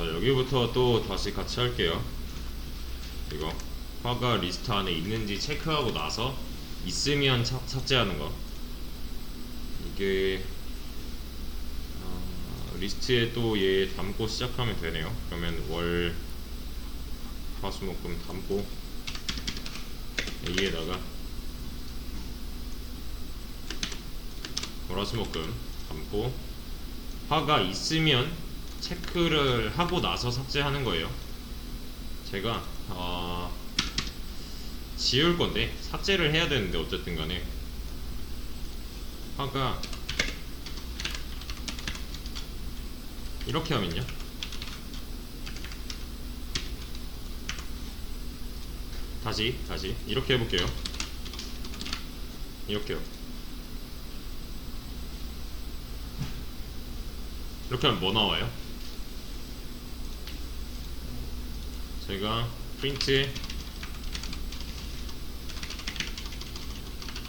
자 여기부터 또 다시 같이 할게요. 이거 화가 리스트 안에 있는지 체크하고 나서 있으면 삭- 삭제하는 거. 이게 아, 리스트에 또 얘 담고 시작하면 되네요. 그러면 월 화수목금 담고 A에다가 월화수목금 담고 화가 있으면 체크를 하고 나서 삭제하는 거예요. 제가 어, 지울 건데 삭제를 해야 되는데 어쨌든 간에 화가 이렇게 하면요. 다시 다시 이렇게 해볼게요. 이렇게요. 이렇게 하면 뭐 나와요? 제가 프린트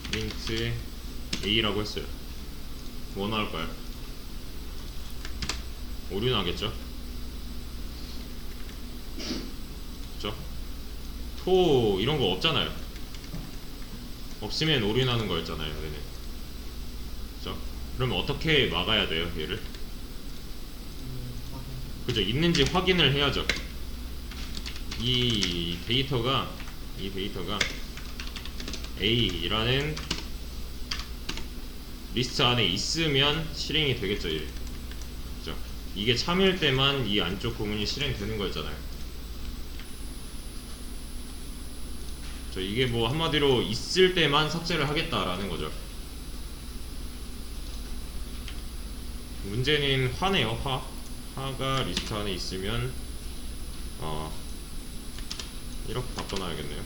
프린트 A라고 했어요. 뭐 나올까요? 오류 나겠죠? 그죠? 토 이런 거 없잖아요. 없으면 오류 나는 거였잖아요. 얘는. 그죠? 그러면 어떻게 막아야 돼요, 얘를? 그죠? 있는지 확인을 해야죠. 이 데이터가 이 데이터가 A라는 리스트 안에 있으면 실행이 되겠죠. 이게. 그죠? 이게 참일 때만 이 안쪽 부분이 실행되는 거였잖아요. 저 이게 뭐 한마디로 있을 때만 삭제를 하겠다라는 거죠. 문제는 화네요. 화. 화가 리스트 안에 있으면 어 이렇게 바꿔놔야겠네요.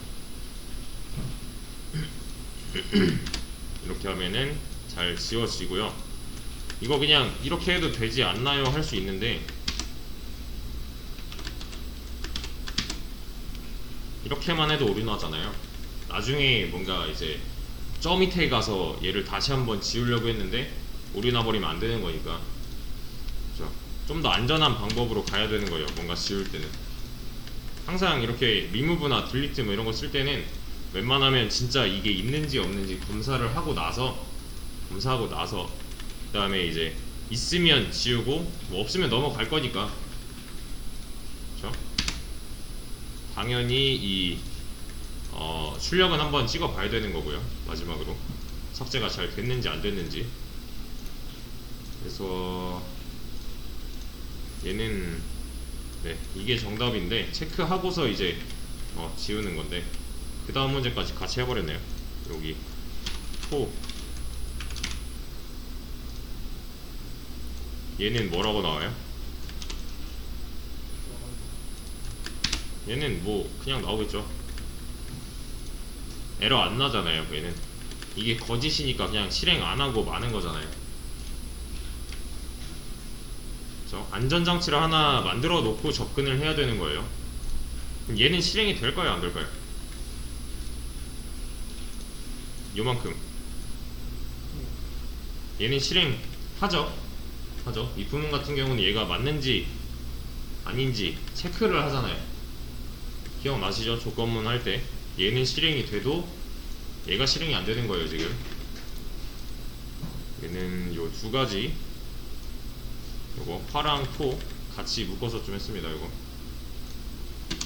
이렇게 하면은 잘 지워지고요. 이거 그냥 이렇게 해도 되지 않나요? 할 수 있는데 이렇게만 해도 오류 나잖아요. 나중에 뭔가 이제 저 밑에 가서 얘를 다시 한번 지우려고 했는데 오류 나버리면 안 되는 거니까 좀 더 안전한 방법으로 가야 되는 거예요. 뭔가 지울 때는 항상 이렇게 리무브나 딜리트 뭐 이런 거 쓸 때는 웬만하면 진짜 이게 있는지 없는지 검사를 하고 나서 검사하고 나서 그 다음에 이제 있으면 지우고 뭐 없으면 넘어갈 거니까 그렇죠? 당연히 이 어, 출력은 한번 찍어 봐야 되는 거고요. 마지막으로 삭제가 잘 됐는지 안 됐는지. 그래서 얘는 네 이게 정답인데 체크하고서 이제 어, 지우는 건데 그 다음 문제까지 같이 해버렸네요. 여기 토 얘는 뭐라고 나와요? 얘는 뭐 그냥 나오겠죠. 에러 안 나잖아요. 얘는 이게 거짓이니까 그냥 실행 안 하고 마는 거잖아요. 그렇죠? 안전장치를 하나 만들어 놓고 접근을 해야 되는 거예요. 얘는 실행이 될까요? 안 될까요? 요만큼. 얘는 실행하죠. 하죠. 이 부분 같은 경우는 얘가 맞는지 아닌지 체크를 하잖아요. 기억나시죠? 조건문 할 때 얘는 실행이 돼도 얘가 실행이 안 되는 거예요 지금. 얘는 요 두 가지 요거 파랑 토 같이 묶어서 좀 했습니다. 요거